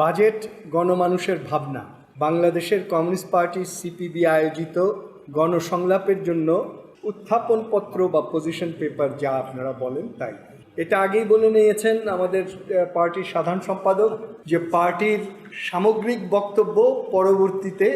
Budget গণমানুষের ভাবনা। বাংলাদেশের কমিউনিস্ট পার্টি সিপিবি আয়োজিত গণসংলাপের জন্য উত্থাপনপত্র বা পজিশন পেপার যা আপনারা বলেন তাই। এটা আগেই বলে নিয়েছেন আমাদের পার্টির সাধারণ সম্পাদক যে পার্টির সামগ্রিক বক্তব্য পরবর্তীতে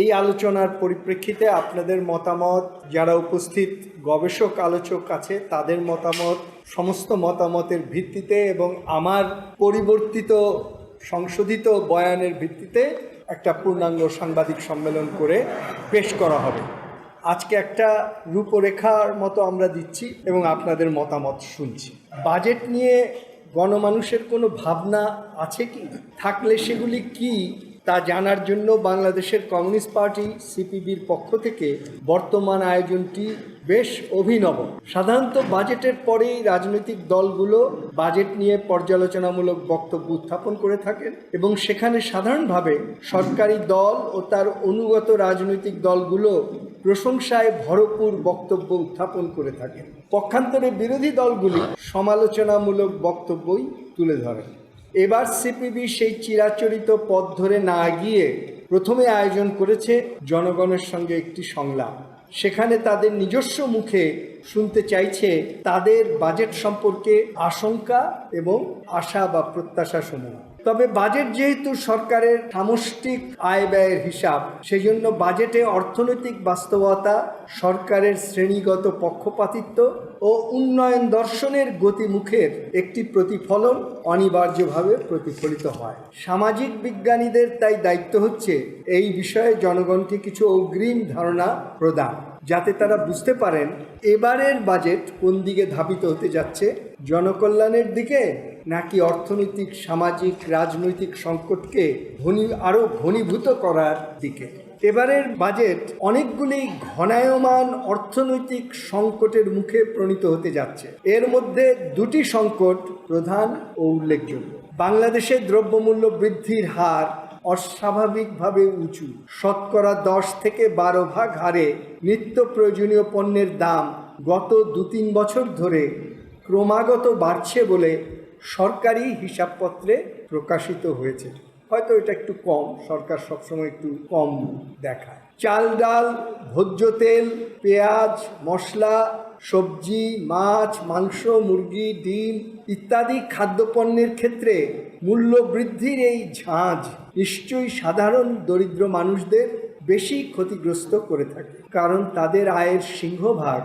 এই আলোচনার পরিপ্রেক্ষিতে আপনাদের মতামত, যারা উপস্থিত গবেষক, আলোচক আছে, তাদের মতামত, সমস্ত মতামতের ভিত্তিতে এবং আমার পরিবর্তিত সংশোধিত বয়ানের ভিত্তিতে একটা পূর্ণাঙ্গ সাংবাদিক সম্মেলন করে পেশ করা হবে। আজকে একটা রূপরেখার মতো আমরা দিচ্ছি এবং আপনাদের মতামত শুনছি। বাজেট নিয়ে গণমানুষের কোনো ভাবনা আছে কি? থাকলে সেগুলি কি তা জানার জন্য বাংলাদেশের কমিউনিস্ট পার্টি সিপিবির পক্ষ থেকে বর্তমান আয়োজনটি বেশ অভিনব। সাধারণত বাজেটের পরেই রাজনৈতিক দলগুলো বাজেট নিয়ে পর্যালোচনামূলক বক্তব্য উত্থাপন করে থাকেন এবং সেখানে সাধারণভাবে সরকারি দল ও তার অনুগত রাজনৈতিক দলগুলো প্রশংসায় ভরপুর বক্তব্য উত্থাপন করে থাকেন। পক্ষান্তরে বিরোধী দলগুলি সমালোচনামূলক বক্তব্যই তুলে ধরেন। এবার সিপিবি সেই চিরাচরিত পথ ধরে না গিয়ে প্রথমে আয়োজন করেছে জনগণের সঙ্গে একটি সংলাপ। সেখানে তাদের নিজস্ব মুখে শুনতে চাইছে তাদের বাজেট সম্পর্কে আশঙ্কা এবং আশা বা প্রত্যাশা সমূহ তবে বাজেট যেহেতু সরকারের সামষ্টিক আয় ব্যয়ের হিসাব সেই জন্য বাজেটে অর্থনৈতিক বাস্তবতা, সরকারের শ্রেণীগত পক্ষপাতিত্ব ও উন্নয়ন দর্শনের গতিমুখের একটি প্রতিফলন অনিবার্যভাবে প্রতিফলিত হয়। সামাজিক বিজ্ঞানীদের তাই দায়িত্ব হচ্ছে এই বিষয়ে জনগণকে কিছু অগ্রিম ধারণা প্রদান, যাতে তারা বুঝতে পারেন এবারের বাজেট কোন দিকে ধাবিত হতে যাচ্ছে। জনকল্যাণের দিকে নাকি অর্থনৈতিক, সামাজিক, রাজনৈতিক সংকটকে ঘনী আরও ঘনীভূত করার দিকে? এবারের বাজেট অনেকগুলি ঘনায়মান অর্থনৈতিক সংকটের মুখে প্রণীত হতে যাচ্ছে। এর মধ্যে দুটি সংকট প্রধান ও উল্লেখযোগ্য। বাংলাদেশে দ্রব্যমূল্য বৃদ্ধির হার অস্বাভাবিকভাবে উঁচু। শতকরা দশ থেকে বারো ভাগ হারে নিত্য প্রয়োজনীয় পণ্যের দাম গত দু তিন বছর ধরে ক্রমাগত বাড়ছে বলে সরকারি হিসাবপত্রে প্রকাশিত হয়েছে। হয়তো এটা একটু কম, সরকার সবসময় একটু কম দেখায়। চাল ডাল, ভোজ্য তেল, পেঁয়াজ, মশলা, সবজি, মাছ, মাংস, মুরগি, ডিম ইত্যাদি খাদ্যপণ্যের ক্ষেত্রে মূল্য বৃদ্ধির এই ঝাঁজ নিশ্চয়ই সাধারণ দরিদ্র মানুষদের বেশি ক্ষতিগ্রস্ত করে থাকে। কারণ তাদের আয়ের সিংহভাগ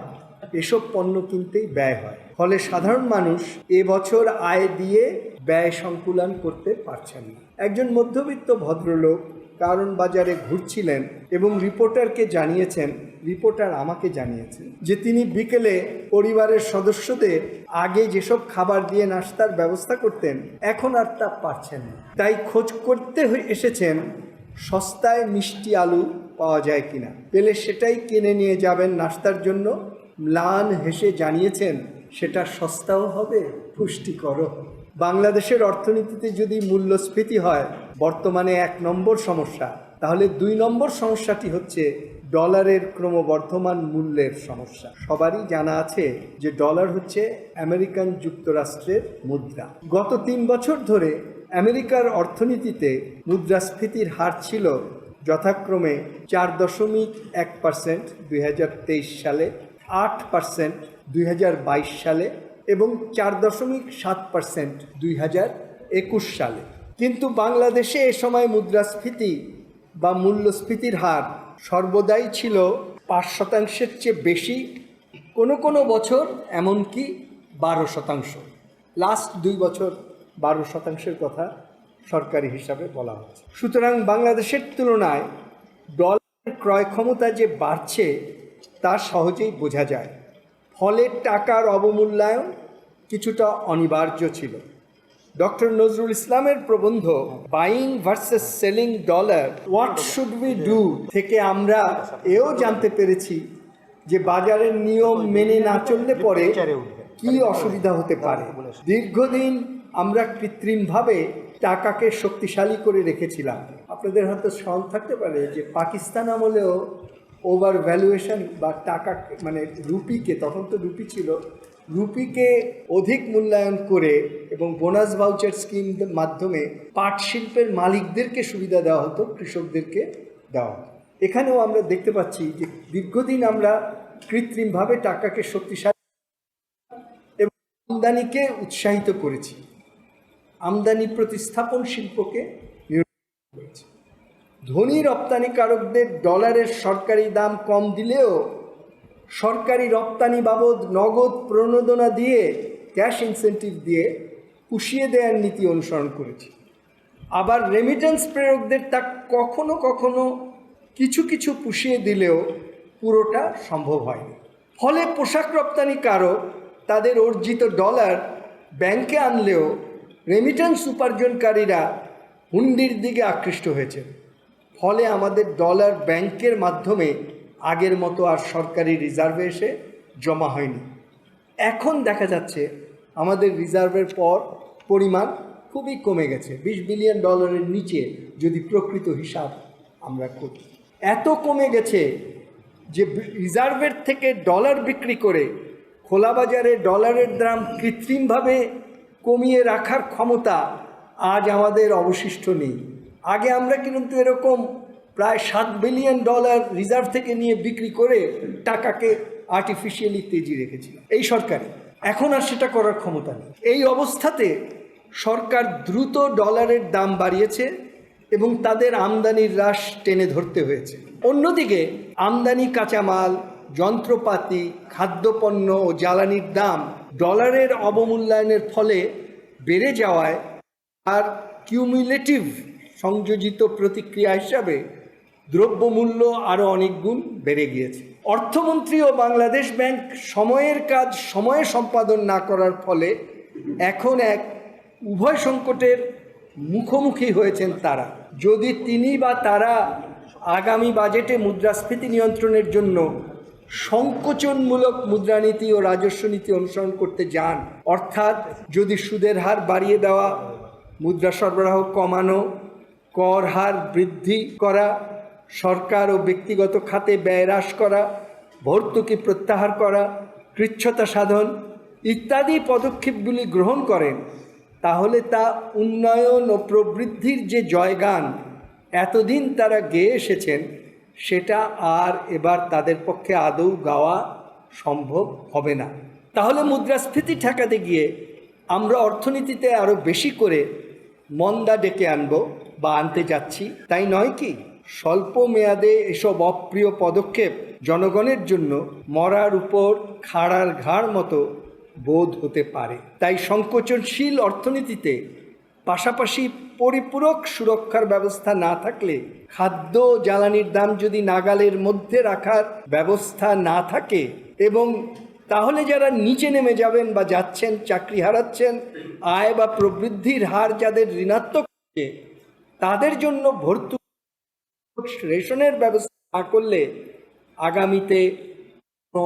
এসব পণ্য কিনতেই ব্যয় হয়। ফলে সাধারণ মানুষ এবছর আয় দিয়ে ব্যয় সংকুলন করতে পারছেন না। একজন মধ্যবিত্ত ভদ্রলোক কারণ বাজারে ঘুরছিলেন এবং রিপোর্টারকে জানিয়েছেন, রিপোর্টার আমাকে জানিয়েছেন যে তিনি বিকেলে পরিবারের সদস্যদের আগে যেসব খাবার দিয়ে নাস্তার ব্যবস্থা করতেন, এখন আর তা পারছেন না। তাই খোঁজ করতে এসেছেন, সস্তায় মিষ্টি আলু পাওয়া যায় কিনা। পেলে সেটাই কিনে নিয়ে যাবেন নাস্তার জন্য, ম্লান হেসে জানিয়েছেন সেটা সস্তাও হবে, পুষ্টিকরও। বাংলাদেশের অর্থনীতিতে যদি মূল্যস্ফীতি হয়, বর্তমানে এক নম্বর সমস্যা। তাহলে দুই নম্বর সমস্যাটি হচ্ছে ডলারের ক্রমবর্ধমান মূল্যের সমস্যা। সবারই জানা আছে যে ডলার হচ্ছে আমেরিকান যুক্তরাষ্ট্রের মুদ্রা। গত তিন বছর ধরে আমেরিকার অর্থনীতিতে মুদ্রাস্ফীতির হার ছিল যথাক্রমে চার দশমিক এক পার্সেন্ট দুই হাজার তেইশ সালে, আট পার্সেন্ট দুই হাজার বাইশ সালে এবং চার দশমিক সাত পার্সেন্ট দুই হাজার একুশ সালে। কিন্তু বাংলাদেশে এ সময় মুদ্রাস্ফীতি বা মূল্যস্ফীতির হার সর্বদাই ছিল পাঁচ শতাংশের চেয়ে বেশি কোনো কোনো বছর, এমনকি বারো শতাংশ। লাস্ট দুই বছর বারো শতাংশের কথা সরকারি হিসাবে বলা হচ্ছে। সুতরাং বাংলাদেশের তুলনায় ডলারের ক্রয় ক্ষমতা যে বাড়ছে, তা সহজেই বোঝা যায়। ফলে টাকার অবমূল্যায়ন কিছুটা অনিবার্য ছিল। ডক্টর নজরুল ইসলামের প্রবন্ধ, buying versus selling dollar, what should we do? থেকে আমরা এও জানতে পেরেছি যে বাজারের নিয়ম মেনে না চললে পরে কি অসুবিধা হতে পারে। দীর্ঘদিন আমরা কৃত্রিমভাবে টাকাকে শক্তিশালী করে রেখেছিলাম। আপনাদের হয়তো স্মরণ থাকতে পারে যে পাকিস্তান আমলেও ওভার ভ্যালুয়েশন বা টাকা মানে রুপিকে, তখন তো রুপি ছিল, রুপিকে অধিক মূল্যায়ন করে এবং বোনাস ভাউচার স্কিম মাধ্যমে পাট শিল্পের মালিকদেরকে সুবিধা দেওয়া হতো, কৃষকদেরকে দেওয়া হতো। এখানেও আমরা দেখতে পাচ্ছি যে দীর্ঘদিন আমরা কৃত্রিমভাবে টাকাকে শক্তিশালী এবং আমদানিকে উৎসাহিত করেছি। আমদানি প্রতিস্থাপন শিল্পকে নিয়ন্ত্রণ করেছি। ধনী রপ্তানিকারকদের ডলারের সরকারি দাম কম দিলেও সরকারি রপ্তানি বাবদ নগদ প্রণোদনা দিয়ে ক্যাশ ইনসেন্টিভ দিয়ে পুষিয়ে দেওয়ার নীতি অনুসরণ করেছি। আবার রেমিটেন্স প্রেরকদের তা কখনো কখনো কিছু কিছু পুষিয়ে দিলেও পুরোটা সম্ভব হয়নি। ফলে পোশাক রপ্তানিকারক তাদের অর্জিত ডলার ব্যাংকে আনলেও রেমিটেন্স উপার্জনকারীরা হুন্ডির দিকে আকৃষ্ট হয়েছে ফলে আমাদের ডলার ব্যাংকের মাধ্যমে আগের মতো আর সরকারি রিজার্ভে এসে জমা হয়নি। এখন দেখা যাচ্ছে আমাদের রিজার্ভের পর পরিমাণ খুবই কমে গেছে। বিশ বিলিয়ন ডলারের নিচে যদি প্রকৃত হিসাব আমরা করি। এত কমে গেছে যে রিজার্ভের থেকে ডলার বিক্রি করে খোলা বাজারে ডলারের দাম কৃত্রিমভাবে কমিয়ে রাখার ক্ষমতা আজ আমাদের অবশিষ্ট নেই। আগে আমরা কিন্তু এরকম প্রায় সাত বিলিয়ন ডলার রিজার্ভ থেকে নিয়ে বিক্রি করে টাকাকে আর্টিফিশিয়ালি তেজি রেখেছিলাম এই সরকারে এখন আর সেটা করার ক্ষমতা নেই। এই অবস্থাতে সরকার দ্রুত ডলারের দাম বাড়িয়েছে এবং তাদের আমদানির হ্রাস টেনে ধরতে হয়েছে। অন্যদিকে, আমদানি কাঁচামাল, যন্ত্রপাতি, খাদ্যপণ্য ও জ্বালানির দাম ডলারের অবমূল্যায়নের ফলে বেড়ে যাওয়ায় আর কিউমুলেটিভ সংযোজিত প্রতিক্রিয়া হিসাবে দ্রব্যমূল্য আরও অনেক গুণ বেড়ে গিয়েছে। অর্থমন্ত্রী ও বাংলাদেশ ব্যাংক সময়ের কাজ সময়ে সম্পাদন না করার ফলে এখন এক উভয় সংকটের মুখোমুখি হয়েছেন তারা। যদি তিনি বা তারা আগামী বাজেটে মুদ্রাস্ফীতি নিয়ন্ত্রণের জন্য সংকোচনমূলক মুদ্রানীতি ও রাজস্ব নীতি অনুসরণ করতে যান, অর্থাৎ যদি সুদের হার বাড়িয়ে দেওয়া, মুদ্রা সরবরাহ কমানো কর হার বৃদ্ধি করা, সরকার ও ব্যক্তিগত খাতে ব্যয় হ্রাস করা, ভর্তুকি প্রত্যাহার করা, কৃচ্ছতা সাধন ইত্যাদি পদক্ষেপগুলি গ্রহণ করেন, তাহলে তা উন্নয়ন ও প্রবৃদ্ধির যে জয়গান, এতদিন তারা গেয়ে এসেছেন, সেটা আর এবার তাদের পক্ষে আদৌ গাওয়া সম্ভব হবে না। তাহলে মুদ্রাস্ফীতি ঠেকাতে গিয়ে আমরা অর্থনীতিতে আরও বেশি করে মন্দা ডেকে আনব। বা আনতে যাচ্ছি। তাই নয় কি? স্বল্প মেয়াদে এসব অপ্রিয় পদক্ষেপ জনগণের জন্য মরার উপর খাড়ার ঘাড় মতো বোধ হতে পারে। তাই সংকোচনশীল অর্থনীতিতে পাশাপাশি পরিপূরক সুরক্ষার ব্যবস্থা না থাকলে, খাদ্য জ্বালানির দাম যদি নাগালের মধ্যে রাখার ব্যবস্থা না থাকে এবং তাহলে যারা নিচে নেমে যাবেন বা যাচ্ছেন, চাকরি হারাচ্ছেন, আয় বা প্রবৃদ্ধির হার যাদের ঋণাত্মক তাদের জন্য ভর্তু রেশনের ব্যবস্থা না করলে আগামীতে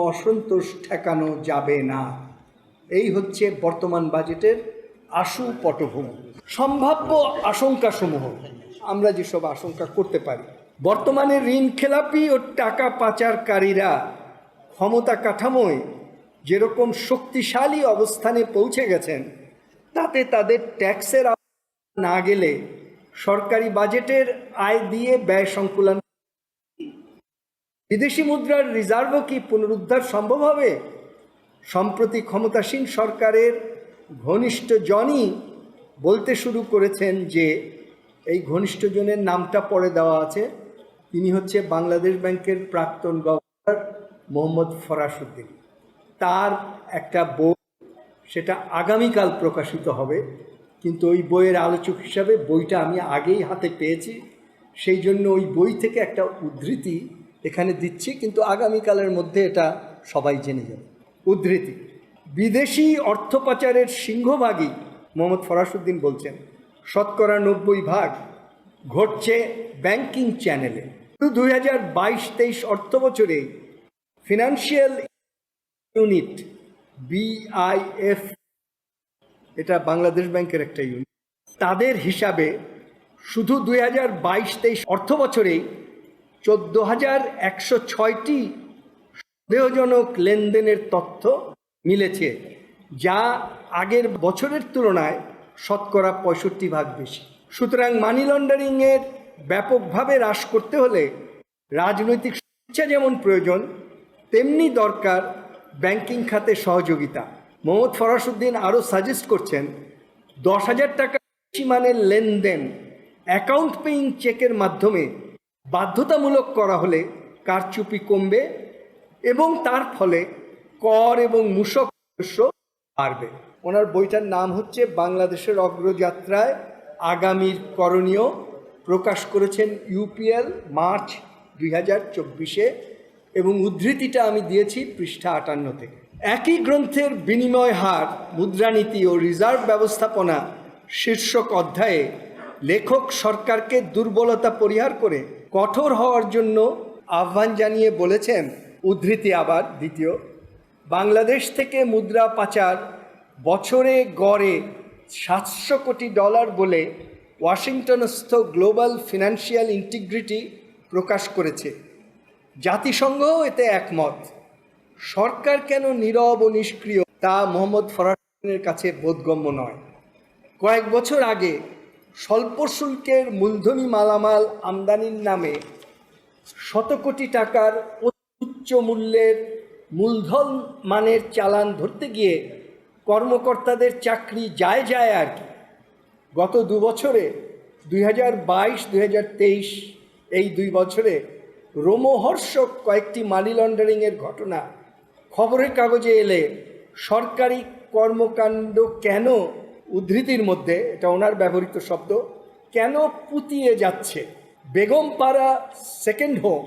অসন্তোষ ঠেকানো যাবে না। এই হচ্ছে বর্তমান বাজেটের আশু পটভূমি। সম্ভাব্য আশঙ্কাসমূহ। আমরা যেসব আশঙ্কা করতে পারি। বর্তমানে ঋণ খেলাপি ও টাকা পাচারকারীরা ক্ষমতা কাঠামোয় যেরকম শক্তিশালী অবস্থানে পৌঁছে গেছেন, তাতে তাদের ট্যাক্সের না গেলে সরকারি বাজেটের আয় দিয়ে ব্যয় সংকুলন। বিদেশি মুদ্রার রিজার্ভও কি পুনরুদ্ধার সম্ভব হবে? সম্প্রতি ক্ষমতাসীন সরকারের ঘনিষ্ঠ জনই বলতে শুরু করেছেন যে, এই ঘনিষ্ঠজনের নামটা পড়ে দেওয়া আছে। তিনি হচ্ছে বাংলাদেশ ব্যাংকের প্রাক্তন গভর্নর মোহাম্মদ ফরাসুদ্দিন। তার একটা বই, সেটা আগামীকাল প্রকাশিত হবে। কিন্তু ওই বইয়ের আলোচক হিসাবে বইটা আমি আগেই হাতে পেয়েছি। সেই জন্য ওই বই থেকে একটা উদ্ধৃতি এখানে দিচ্ছি, কিন্তু আগামীকালের মধ্যে এটা সবাই জেনে যাবে। উদ্ধৃতি, বিদেশি অর্থ পাচারের সিংহভাগই মোহাম্মদ ফরাসুদ্দিন বলছেন, শতকরা নব্বই ভাগ ঘটছে ব্যাংকিং চ্যানেলে। দুই হাজার বাইশ তেইশ অর্থ বছরে ফিনান্সিয়াল ইউনিট, বিআইএফ এটা বাংলাদেশ ব্যাংকের একটা ইউনিট তাদের হিসাবে শুধু দুই হাজার বাইশ তেইশ অর্থ বছরেই চোদ্দ হাজার একশো ছয়টি সন্দেহজনক লেনদেনের তথ্য মিলেছে, যা আগের বছরের তুলনায় শতকরা পঁয়ষট্টি ভাগ বেশি। সুতরাং মানি লন্ডারিংয়ের ব্যাপকভাবে হ্রাস করতে হলে রাজনৈতিক ইচ্ছা যেমন প্রয়োজন, তেমনি দরকার ব্যাংকিং খাতে সহযোগিতা। মোহাম্মদ ফরাসুদ্দিন আরও সাজেস্ট করছেন, দশ হাজার টাকা বেশি মানের লেনদেন অ্যাকাউন্ট পেইং চেকের মাধ্যমে বাধ্যতামূলক করা হলে কারচুপি কমবে এবং তার ফলে কর এবং রাজস্ব বাড়বে। ওনার বইটার নাম হচ্ছে বাংলাদেশের অগ্রযাত্রায় আগামীর করণীয়, প্রকাশ করেছেন ইউপিএল মার্চ দুই হাজার চব্বিশে এবং উদ্ধৃতিটা আমি দিয়েছি পৃষ্ঠা আটান্ন থেকে। একই গ্রন্থের বিনিময় হার, মুদ্রানীতি ও রিজার্ভ ব্যবস্থাপনা শীর্ষক অধ্যায়ে লেখক সরকারকে দুর্বলতা পরিহার করে কঠোর হওয়ার জন্য আহ্বান জানিয়ে বলেছেন। উদ্ধৃতি আবার দ্বিতীয়, বাংলাদেশ থেকে মুদ্রা পাচার বছরে গড়ে সাতশো কোটি ডলার বলে ওয়াশিংটনস্থ গ্লোবাল ফিনান্সিয়াল ইন্টিগ্রিটি প্রকাশ করেছে। জাতিসংঘও এতে একমত। সরকার কেন নীরব ও নিষ্ক্রিয়? তা মোহাম্মদ ফরাসের কাছে বোধগম্য নয়। কয়েক বছর আগে স্বল্প শুল্কের মূলধনী মালামাল আমদানির নামে শত কোটি টাকার উচ্চ মূল্যের মূলধন মানের চালান ধরতে গিয়ে কর্মকর্তাদের চাকরি যায় যায় আর কি। গত দু বছরে, দুই হাজার বাইশ হাজার তেইশ, এই দুই বছরে রোমহর্ষক কয়েকটি মানি লন্ডারিংয়ের ঘটনা খবরের কাগজে এলে সরকারি কর্মকাণ্ড কেন উদ্ধৃতির মধ্যে, এটা ওনার ব্যবহৃত শব্দ, কেন পুতিয়ে যাচ্ছে? বেগমপাড়া সেকেন্ড হোম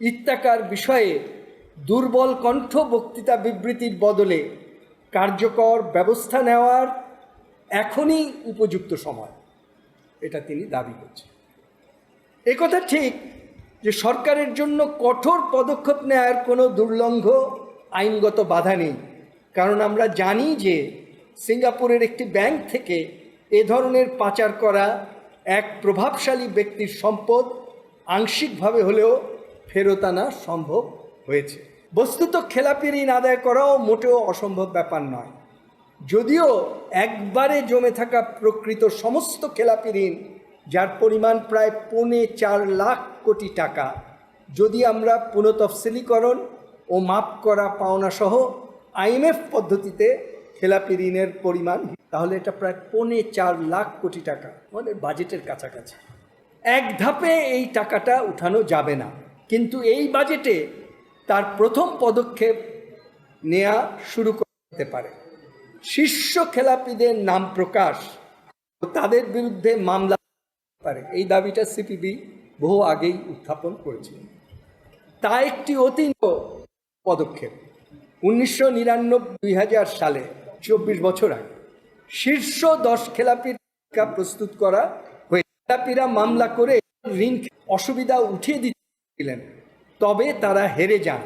ইত্যাকার বিষয়ে দুর্বল কণ্ঠ বক্তৃতা বিবৃতির বদলে কার্যকর ব্যবস্থা নেওয়ার এখনই উপযুক্ত সময়, এটা তিনি দাবি করছেন। একথা ঠিক যে সরকারের জন্য কঠোর পদক্ষেপ নেওয়ার কোনো দুর্লঙ্ঘ আইনগত বাধা নেই। কারণ আমরা জানি যে সিঙ্গাপুরের একটি ব্যাংক থেকে এ ধরনের পাচার করা এক প্রভাবশালী ব্যক্তির সম্পদ আংশিকভাবে হলেও ফেরত আনা সম্ভব হয়েছে। বস্তুত খেলাপি ঋণ আদায় করাও মোটেও অসম্ভব ব্যাপার নয়। যদিও একবারে জমে থাকা প্রকৃত সমস্ত খেলাপি ঋণ, যার পরিমাণ প্রায় পৌনে চার লাখ কোটি টাকা, যদি আমরা পুনঃতফসিলীকরণ ও মাপ করা পাওনা সহ আইএমএফ পদ্ধতিতে খেলাপি ঋণের পরিমাণ, তাহলে এটা প্রায় পৌনে চার লাখ কোটি টাকা আমাদের বাজেটের কাছাকাছি। এক ধাপে এই টাকাটা উঠানো যাবে না, কিন্তু এই বাজেটে তার প্রথম পদক্ষেপ নেওয়া শুরু করতে পারে। শীর্ষ খেলাপিদের নাম প্রকাশ তাদের বিরুদ্ধে মামলা পারে, এই দাবিটা সিপিবি বহু আগেই উত্থাপন করেছিল। তা একটি অতি পদক্ষেপ। উনিশশো নিরানব্বই দুই হাজার সালে, চব্বিশ বছর আগে, শীর্ষ দশ খেলাপির প্রস্তুত করা হয়ে খেলাপিরা মামলা করে ঋণ অসুবিধা উঠিয়ে দিচ্ছিলেন। তবে তারা হেরে যান।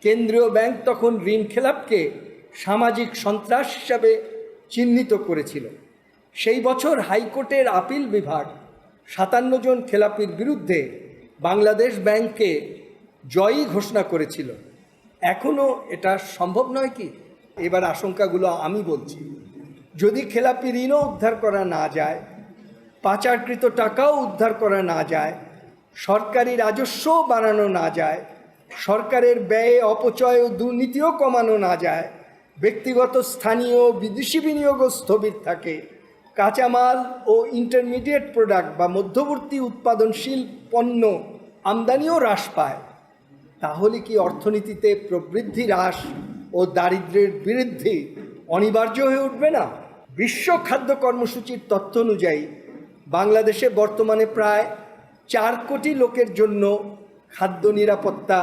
কেন্দ্রীয় ব্যাংক তখন ঋণ খেলাপকে সামাজিক সন্ত্রাস হিসাবে চিহ্নিত করেছিল। সেই বছর হাইকোর্টের আপিল বিভাগ সাতান্ন জন খেলাপির বিরুদ্ধে বাংলাদেশ ব্যাংককে জয়ী ঘোষণা করেছিল। এখনও এটা সম্ভব নয় কি? এবার আশঙ্কাগুলো আমি বলছি। যদি খেলাপি ঋণও উদ্ধার করা না যায়, পাচারকৃত টাকাও উদ্ধার করা না যায়, সরকারি রাজস্বও বাড়ানো না যায়, সরকারের ব্যয়ে অপচয় ও দুর্নীতিও কমানো না যায়, ব্যক্তিগত স্থানীয় বিদেশি বিনিয়োগও স্থবির থাকে, কাঁচামাল ও ইন্টারমিডিয়েট প্রোডাক্ট বা মধ্যবর্তী উৎপাদনশীল পণ্য আমদানিও হ্রাস পায়। তাহলে কি অর্থনীতিতে প্রবৃদ্ধি হ্রাস ও দারিদ্র্যের বৃদ্ধি অনিবার্য হয়ে উঠবে না? বিশ্ব খাদ্য কর্মসূচির তথ্য অনুযায়ী, বাংলাদেশে বর্তমানে প্রায় চার কোটি লোকের জন্য খাদ্য নিরাপত্তা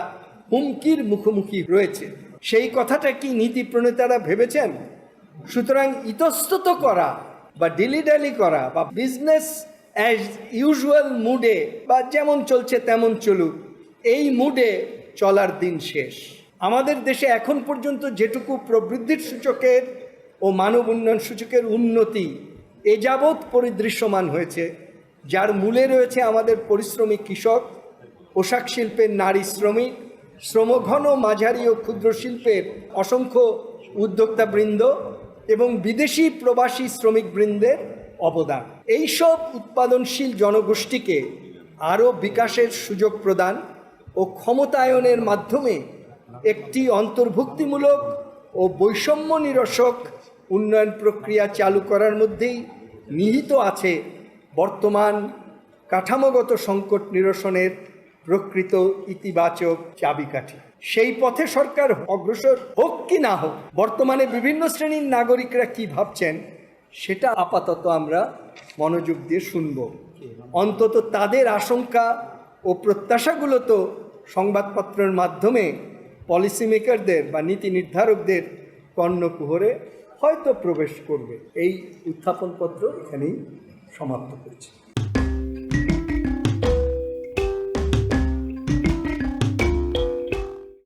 হুমকির মুখোমুখি রয়েছে। সেই কথাটা কি নীতি প্রণেতারা ভেবেছেন? সুতরাং ইতস্তত করা বা ডিলিডালি করা বা বিজনেস অ্যাজ ইউজুয়াল মুডে বা যেমন চলছে তেমন চলুক, এই মুডে চলার দিন শেষ। আমাদের দেশে এখন পর্যন্ত যেটুকু প্রবৃদ্ধির সূচকের ও মানব উন্নয়ন সূচকের উন্নতি এ যাবৎ পরিদৃশ্যমান হয়েছে, যার মূলে রয়েছে আমাদের পরিশ্রমী কৃষক, পোশাক শিল্পের নারী শ্রমিক, শ্রমঘন, মাঝারি ও ক্ষুদ্র শিল্পের অসংখ্য উদ্যোক্তাবৃন্দ এবং বিদেশি প্রবাসী শ্রমিকবৃন্দের অবদান। এইসব উৎপাদনশীল জনগোষ্ঠীকে আরও বিকাশের সুযোগ প্রদান ও ক্ষমতায়নের মাধ্যমে একটি অন্তর্ভুক্তিমূলক ও বৈষম্য নিরসক উন্নয়ন প্রক্রিয়া চালু করার মধ্যেই নিহিত আছে বর্তমান কাঠামোগত সংকট নিরসনের প্রকৃত ইতিবাচক চাবিকাঠি। সেই পথে সরকার অগ্রসর হোক কি না হোক, বর্তমানে বিভিন্ন শ্রেণির নাগরিকরা কি ভাবছেন, সেটা আপাতত আমরা মনোযোগ দিয়ে শুনব। অন্তত তাদের আশঙ্কা ও প্রত্যাশাগুলো তো সংবাদপত্রের মাধ্যমে পলিসি মেকারদের বা নীতি নির্ধারকদের কর্ণকুহরে হয়তো প্রবেশ করবে। এই উত্থাপনপত্র এখানেই সমাপ্ত করছি।